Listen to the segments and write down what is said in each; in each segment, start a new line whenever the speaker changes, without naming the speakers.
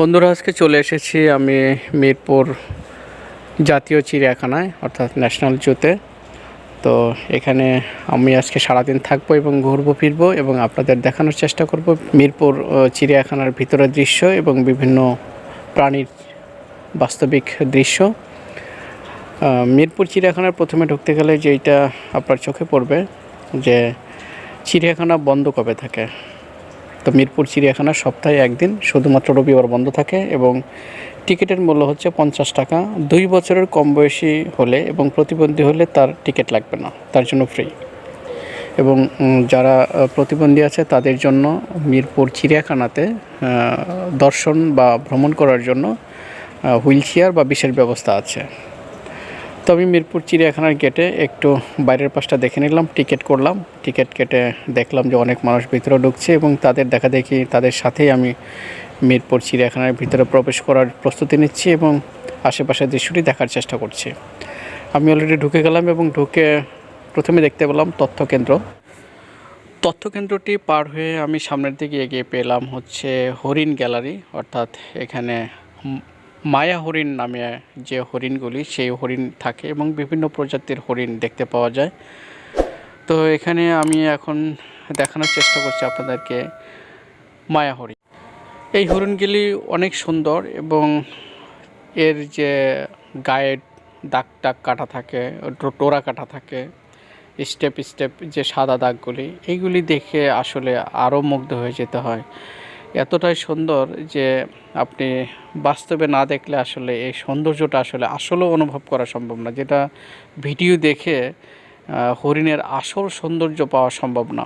বন্ধুরা, আজকে চলে এসেছি আমি মিরপুর জাতীয় চিড়িয়াখানায়, অর্থাৎ ন্যাশনাল জুতে। তো এখানে আমি আজকে সারাদিন থাকব এবং ঘুরবো, ফিরবো এবং আপনাদের দেখানোর চেষ্টা করব মিরপুর চিড়িয়াখানার ভিতরের দৃশ্য এবং বিভিন্ন প্রাণীর বাস্তবিক দৃশ্য। মিরপুর চিড়িয়াখানার প্রথমে ঢুকতে গেলে যেইটা আপনার চোখে পড়বে, যে চিড়িয়াখানা বন্ধ কবে থাকে? তো মিরপুর চিড়িয়াখানা সপ্তাহে একদিন, শুধুমাত্র রবিবার বন্ধ থাকে এবং টিকিটের মূল্য হচ্ছে পঞ্চাশ টাকা। দুই বছরের কম বয়সী হলে এবং প্রতিবন্ধী হলে তার টিকিট লাগবে না, তার জন্য ফ্রি এবং যারা প্রতিবন্ধী আছে তাদের জন্য মিরপুর চিড়িয়াখানাতে দর্শন বা ভ্রমণ করার জন্য হুইল চেয়ার বা বিশেষ ব্যবস্থা আছে। তো আমি মিরপুর চিড়িয়াখানার গেটে একটু বাইরের পাশটা দেখে নিলাম টিকিট করলাম। টিকিট কেটে দেখলাম যে অনেক মানুষ ভিতরে ঢুকছে এবং তাদের দেখা দেখি, তাদের সাথেই আমি মিরপুর চিড়িয়াখানার ভিতরে প্রবেশ করার প্রস্তুতি নিচ্ছি এবং আশেপাশের দৃশ্যটি দেখার চেষ্টা করছি। আমি অলরেডি ঢুকে গেলাম এবং ঢুকে প্রথমে দেখতে পেলাম তথ্য কেন্দ্র। তথ্য কেন্দ্রটি পার হয়ে আমি সামনের দিকে এগিয়ে পেলাম হচ্ছে হরিণ গ্যালারি, অর্থাৎ এখানে মায়া হরিণ নামে যে হরিণগুলি, সেই হরিণ থাকে এবং বিভিন্ন প্রজাতির হরিণ দেখতে পাওয়া যায়। তো এখানে আমি এখন দেখানোর চেষ্টা করছি আপনাদেরকে মায়া হরিণ। এই হরিণগুলি অনেক সুন্দর এবং এর যে গায়ে দাগ টাগ কাটা থাকে টোরা কাটা থাকে, স্টেপ স্টেপ যে সাদা দাগগুলি, এইগুলি দেখে আসলে আরও মুগ্ধ হয়ে যেতে হয়। এতটাই সুন্দর যে আপনি বাস্তবে না দেখলে আসলে এই সৌন্দর্যটা আসলে আসলেও অনুভব করা সম্ভব না। যেটা ভিডিও দেখে হরিণের আসল সৌন্দর্য পাওয়া সম্ভব না।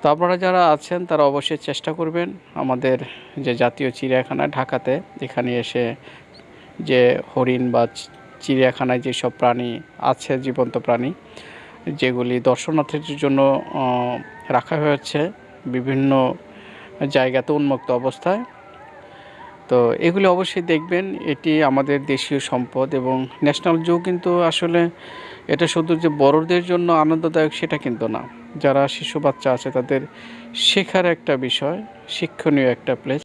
তো আপনারা যারা আছেন, তারা অবশ্যই চেষ্টা করবেন আমাদের যে জাতীয় চিড়িয়াখানা ঢাকাতে, এখানে এসে যে হরিণ বা চিড়িয়াখানায় যেসব প্রাণী আছে, জীবন্ত প্রাণী, যেগুলি দর্শনার্থীদের জন্য রাখা হয়েছে, বিভিন্ন জায়গাতে উন্মুক্ত অবস্থায়। তো এগুলি অবশ্যই দেখবেন, এটি আমাদের দেশীয় সম্পদ এবং ন্যাশনাল জু কিন্তু আসলে এটা শুধু যে বড়দের জন্য আনন্দদায়ক সেটা কিন্তু না। যারা শিশু বাচ্চা আছে তাদের শেখার একটা বিষয়, শিক্ষণীয় একটা প্লেস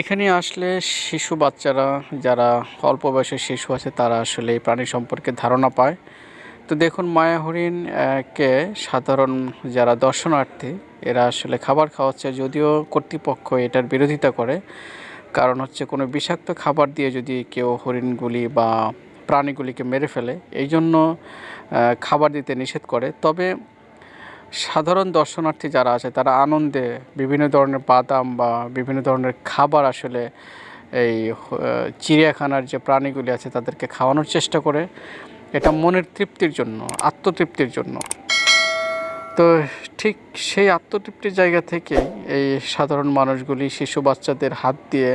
এখানে আসলে শিশু বাচ্চারা, যারা অল্প বয়সের শিশু আছে তারা আসলে এই প্রাণী সম্পর্কে ধারণা পায়। তো দেখুন মায়া হরিণ আহ, কে সাধারণ যারা দর্শনার্থী এরা আসলে খাবার খাওয়াচ্ছে যদিও কর্তৃপক্ষ এটার বিরোধিতা করে। কারণ হচ্ছে কোনো বিষাক্ত খাবার দিয়ে যদি কেউ হরিণগুলি বা প্রাণীগুলিকে মেরে ফেলে এই জন্য খাবার দিতে নিষেধ করে। তবে সাধারণ দর্শনার্থী যারা আছে তারা আনন্দে বিভিন্ন ধরনের বাদাম বা বিভিন্ন ধরনের খাবার আসলে এই চিড়িয়াখানার যে প্রাণীগুলি আছে তাদেরকে খাওয়ানোর চেষ্টা করে। এটা মনের তৃপ্তির জন্য, আত্মতৃপ্তির জন্য। তো ঠিক সেই আত্মতৃপ্তির জায়গা থেকে এই সাধারণ মানুষগুলি শিশু বাচ্চাদের হাত দিয়ে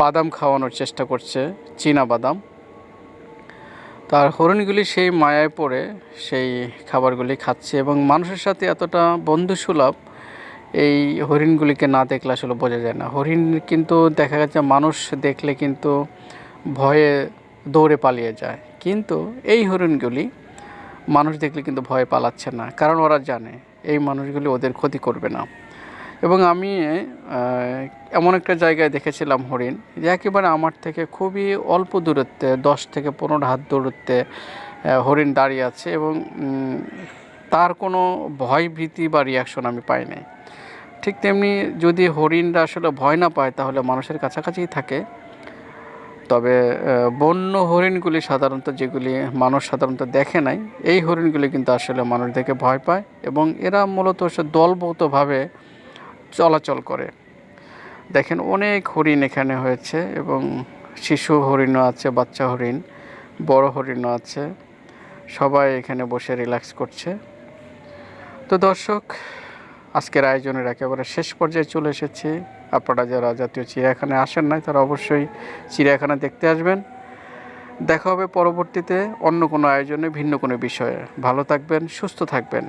বাদাম খাওয়ানোর চেষ্টা করছে, চীনা বাদাম। তার হরিণগুলি সেই মায়ায় পড়ে সেই খাবারগুলি খাচ্ছে এবং মানুষের সাথে এতটা বন্ধুসুলভ এই হরিণগুলিকে না দেখলে আসলে বোঝা যায় না। হরিণ কিন্তু দেখা গেছে মানুষ দেখলে কিন্তু ভয়ে দৌড়ে পালিয়ে যায়। কিন্তু এই হরিণগুলি মানুষ দেখলে কিন্তু ভয় পালাচ্ছে না, কারণ ওরা জানে এই মানুষগুলি ওদের ক্ষতি করবে না। এবং আমি এমন একটা জায়গায় দেখেছিলাম হরিণ, যে একেবারে আমার থেকে খুবই অল্প দূরত্বে, দশ থেকে পনেরো হাত দূরত্বে হরিণ দাঁড়িয়ে আছে এবং তার কোনো ভয় ভীতি বা রিয়াকশন আমি পাই নাই। ঠিক তেমনি যদি হরিণরা আসলে ভয় না পায়, তাহলে মানুষের কাছাকাছিই থাকে। তবে বন্য হরিণগুলি সাধারণত যেগুলি মানুষ সাধারণত দেখে নাই, এই হরিণগুলি কিন্তু আসলে মানুষ দেখে ভয় পায় এবং এরা মূলত সে দলবদ্ধভাবে চলাচল করে। দেখেন, অনেক হরিণ এখানে হয়েছে এবং শিশু হরিণও আছে, বাচ্চা হরিণ, বড় হরিণও আছে, সবাই এখানে বসে রিল্যাক্স করছে। তো দর্শক, আজকের আয়োজনের একেবারে শেষ পর্যায়ে চলে এসেছি। আপনারা যারা জাতীয় চিড়িয়াখানায় আসেন নাই, তারা অবশ্যই চিড়িয়াখানা দেখতে আসবেন। দেখা হবে পরবর্তীতে অন্য কোনো আয়োজনে ভিন্ন কোনো বিষয়ে। ভালো থাকবেন, সুস্থ থাকবেন।